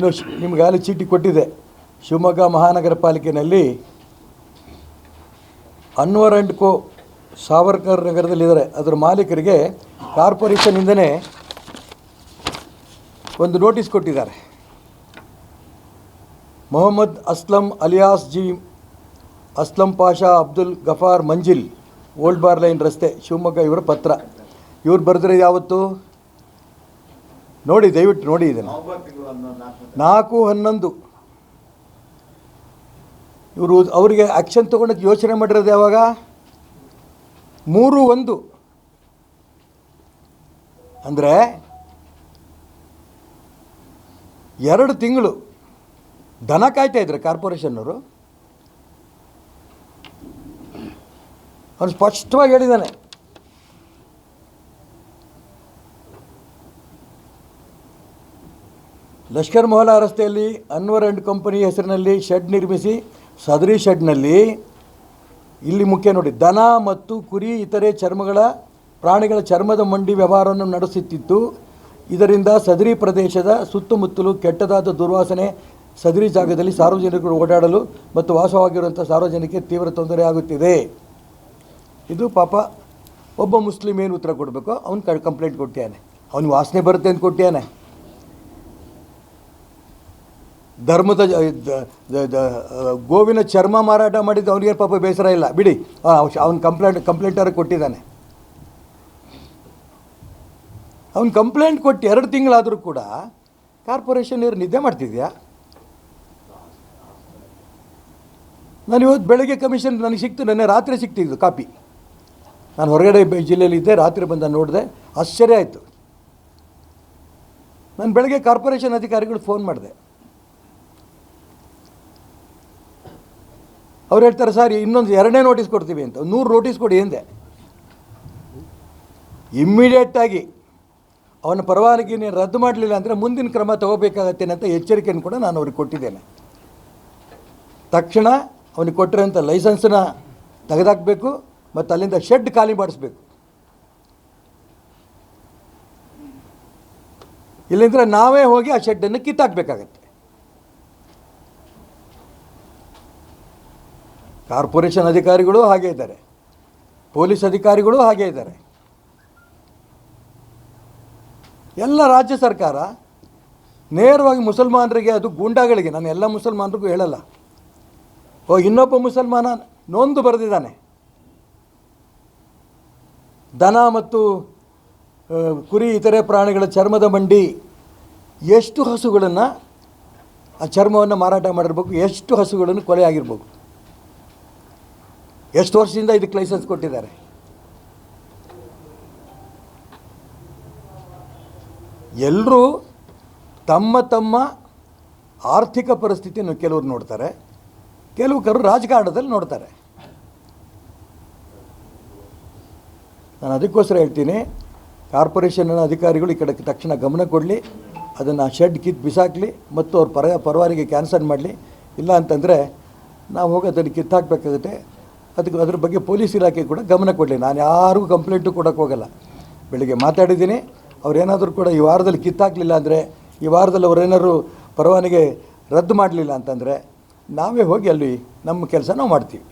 ನಿಮ್ಗೆ ಅಲ್ಲಿ ಚೀಟಿ ಕೊಟ್ಟಿದೆ. ಶಿವಮೊಗ್ಗ ಮಹಾನಗರ ಪಾಲಿಕೆಯಲ್ಲಿ ಅನ್ವರ್ ಅಂಡ್ ಕೋ ಸಾವರ್ಕರ್ ನಗರದಲ್ಲಿದ್ದಾರೆ. ಅದರ ಮಾಲೀಕರಿಗೆ ಕಾರ್ಪೊರೇಷನಿಂದನೇ ಒಂದು ನೋಟಿಸ್ ಕೊಟ್ಟಿದ್ದಾರೆ. Mohammed Aslam alias G Aslam Pasha Abdul Gaffar Manzil Old Bar Line ರಸ್ತೆ ಶಿವಮೊಗ್ಗ ಇವರ ಪತ್ರ. ಇವ್ರು ಬರೆದ್ರೆ ಯಾವತ್ತು? ನೋಡಿ, ದಯವಿಟ್ಟು ನೋಡಿ ಇದನ್ನು. ನಾಲ್ಕು ಹನ್ನೊಂದು. ಇವರು ಅವರಿಗೆ ಆ್ಯಕ್ಷನ್ ತೊಗೊಳಕ್ಕೆ ಯೋಚನೆ ಮಾಡಿರೋದು ಯಾವಾಗ? ಮೂರು ಒಂದು. ಅಂದರೆ, ಎರಡು ತಿಂಗಳು. ದನ ಕಾಯ್ತಾ ಇದ್ರು ಕಾರ್ಪೊರೇಷನ್ನವರು. ಅವನು ಸ್ಪಷ್ಟವಾಗಿ ಹೇಳಿದ್ದಾನೆ. ಲಷ್ಕರ್ ಮೊಹಲಾ ರಸ್ತೆಯಲ್ಲಿ ಅನ್ವರ್ ಅಂಡ್ ಕಂಪನಿ ಹೆಸರಿನಲ್ಲಿ ಶೆಡ್ ನಿರ್ಮಿಸಿ ಸದರಿ ಶೆಡ್ನಲ್ಲಿ ಇಲ್ಲಿ ಮುಖ್ಯ ನೋಡಿ, ದನ ಮತ್ತು ಕುರಿ, ಇತರೆ ಚರ್ಮಗಳ, ಪ್ರಾಣಿಗಳ ಚರ್ಮದ ಮಂಡಿ ವ್ಯವಹಾರವನ್ನು ನಡೆಸುತ್ತಿತ್ತು. ಇದರಿಂದ ಸದರಿ ಪ್ರದೇಶದ ಸುತ್ತಮುತ್ತಲು ಕೆಟ್ಟದಾದ ದುರ್ವಾಸನೆ ಸದರಿ ಜಾಗದಲ್ಲಿ ಸಾರ್ವಜನಿಕರು ಓಡಾಡಲು ಮತ್ತು ವಾಸವಾಗಿರುವಂಥ ಸಾರ್ವಜನಿಕರಿಗೆ ತೀವ್ರ ತೊಂದರೆ ಆಗುತ್ತಿದೆ. ಇದು ಪಾಪ, ಒಬ್ಬ ಮುಸ್ಲಿಮ್ ಏನು ಉತ್ತರ ಕೊಡಬೇಕು? ಅವ್ನು ಕಂಪ್ಲೇಂಟ್ ಕೊಟ್ಟಿಯಾನೆ ಅವ್ನಿಗೆ ವಾಸನೆ ಬರುತ್ತೆ ಅಂತ ಕೊಟ್ಟಿಯಾನೆ ಧರ್ಮದ ಗೋವಿನ ಚರ್ಮ ಮಾರಾಟ ಮಾಡಿದ್ದು ಅವನಿಗೆ ಪಾಪ ಬೇಸರ ಇಲ್ಲ. ಬಿಡಿ. ಅವನು ಕಂಪ್ಲೇಂಟ್ ಕಂಪ್ಲೇಂಟರ್ ಕೊಟ್ಟಿದ್ದಾನೆ. ಅವ್ನು ಕಂಪ್ಲೇಂಟ್ ಕೊಟ್ಟು ಎರಡು ತಿಂಗಳಾದರೂ ಕೂಡ ಕಾರ್ಪೊರೇಷನ್ ಇವರು ನಿದ್ದೆ ಮಾಡ್ತಿದ್ಯಾ? ನಾನು ಇವತ್ತು ಬೆಳಗ್ಗೆ ಕಮಿಷನ್ ನನಗೆ ಸಿಕ್ತು, ನೆನ್ನೆ ರಾತ್ರಿ ಸಿಕ್ತಿದ್ದು ಕಾಪಿ. ನಾನು ಹೊರಗಡೆ ಜಿಲ್ಲೆಯಲ್ಲಿದ್ದೆ ರಾತ್ರಿ ಬಂದ ನೋಡಿದೆ, ಆಶ್ಚರ್ಯ ಆಯಿತು. ನಾನು ಬೆಳಗ್ಗೆ ಕಾರ್ಪೊರೇಷನ್ ಅಧಿಕಾರಿಗಳು ಫೋನ್ ಮಾಡಿದೆ. ಅವ್ರು ಹೇಳ್ತಾರೆ, ಸರ್, ಇನ್ನೊಂದು ಎರಡನೇ ನೋಟಿಸ್ ಕೊಡ್ತೀವಿ ಅಂತ. ನೂರು ನೋಟಿಸ್ ಕೊಡಿ ಎಂದೆ. ಇಮ್ಮಿಡಿಯೇಟಾಗಿ ಅವನ ಪರವಾನಗಿ ನೀನು ರದ್ದು ಮಾಡಲಿಲ್ಲ ಅಂದರೆ ಮುಂದಿನ ಕ್ರಮ ತಗೋಬೇಕಾಗತ್ತೆ ಅಂತ ಎಚ್ಚರಿಕೆಯನ್ನು ಕೂಡ ನಾನು ಅವ್ರಿಗೆ ಕೊಟ್ಟಿದ್ದೇನೆ. ತಕ್ಷಣ ಅವನಿಗೆ ಕೊಟ್ಟಿರೋಂಥ ಲೈಸೆನ್ಸನ್ನ ತೆಗೆದಾಕಬೇಕು ಮತ್ತು ಅಲ್ಲಿಂದ ಶೆಡ್ ಖಾಲಿ ಮಾಡಿಸ್ಬೇಕು. ಇಲ್ಲಿಂದ್ರೆ ನಾವೇ ಹೋಗಿ ಆ ಶೆಡ್ಡನ್ನು ಕಿತ್ತಾಕಬೇಕಾಗತ್ತೆ. ಕಾರ್ಪೊರೇಷನ್ ಅಧಿಕಾರಿಗಳು ಹಾಗೆ ಇದ್ದಾರೆ. ಪೊಲೀಸ್ ಅಧಿಕಾರಿಗಳು ಹಾಗೆ ಇದ್ದಾರೆ. ಎಲ್ಲ ರಾಜ್ಯ ಸರ್ಕಾರ ನೇರವಾಗಿ ಮುಸಲ್ಮಾನರಿಗೆ ಅದು ಗೂಂಡಾಗಳಿಗೆ, ನಾನು ಎಲ್ಲ ಮುಸಲ್ಮಾನರಿಗೂ ಹೇಳಲ್ಲ. ಓ, ಇನ್ನೊಬ್ಬ ಮುಸಲ್ಮಾನ ನೊಂದು ಬರೆದಿದ್ದಾನೆ. ದನ ಮತ್ತು ಕುರಿ, ಇತರೆ ಪ್ರಾಣಿಗಳ ಚರ್ಮದ ಮಂಡಿ, ಎಷ್ಟು ಹಸುಗಳನ್ನು ಆ ಚರ್ಮವನ್ನು ಮಾರಾಟ ಮಾಡಿರ್ಬೇಕು, ಎಷ್ಟು ಹಸುಗಳನ್ನು ಕೊಲೆ ಆಗಿರ್ಬೇಕು ಎಷ್ಟು ವರ್ಷದಿಂದ ಇದಕ್ಕೆ ಲೈಸೆನ್ಸ್ ಕೊಟ್ಟಿದ್ದಾರೆ? ಎಲ್ಲರೂ ತಮ್ಮ ತಮ್ಮ ಆರ್ಥಿಕ ಪರಿಸ್ಥಿತಿಯನ್ನು ಕೆಲವರು ನೋಡ್ತಾರೆ. ಕೆಲವರು ಕರು ರಾಜಕಾರಣದಲ್ಲಿ ನೋಡ್ತಾರೆ. ನಾನು ಅದಕ್ಕೋಸ್ಕರ ಹೇಳ್ತೀನಿ ಕಾರ್ಪೊರೇಷನ್ನ ಅಧಿಕಾರಿಗಳು ಈ ಕಡೆ ತಕ್ಷಣ ಗಮನ ಕೊಡಲಿ, ಅದನ್ನು ಶೆಡ್ ಕಿತ್ತು ಬಿಸಾಕಲಿ, ಮತ್ತು ಅವ್ರ ಪರ, ಪರವಾನಿಗೆ ಕ್ಯಾನ್ಸಲ್ ಮಾಡಲಿ. ಇಲ್ಲ ಅಂತಂದರೆ ನಾವು ಹೋಗಿ ಅದನ್ನು ಕಿತ್ತಾಕಬೇಕಾಗುತ್ತೆ. ಅದಕ್ಕೆ ಅದ್ರ ಬಗ್ಗೆ ಪೊಲೀಸ್ ಇಲಾಖೆ ಕೂಡ ಗಮನ ಕೊಡಲಿ. ನಾನು ಯಾರಿಗೂ ಕಂಪ್ಲೇಂಟು ಕೊಡೋಕ್ಕೆ ಹೋಗಲ್ಲ. ಬೆಳಿಗ್ಗೆ ಮಾತಾಡಿದ್ದೀನಿ. ಅವರೇನಾದರೂ ಕೂಡ ಈ ವಾರದಲ್ಲಿ ಕಿತ್ತಾಕಲಿಲ್ಲ ಅಂದರೆ, ಈ ವಾರದಲ್ಲಿ ಅವರೇನಾದ್ರು ಪರವಾನಿಗೆ ರದ್ದು ಮಾಡಲಿಲ್ಲ ಅಂತಂದರೆ, ನಾವೇ ಹೋಗಿ ಅಲ್ಲಿ ನಮ್ಮ ಕೆಲಸ ನಾವು ಮಾಡ್ತೀವಿ.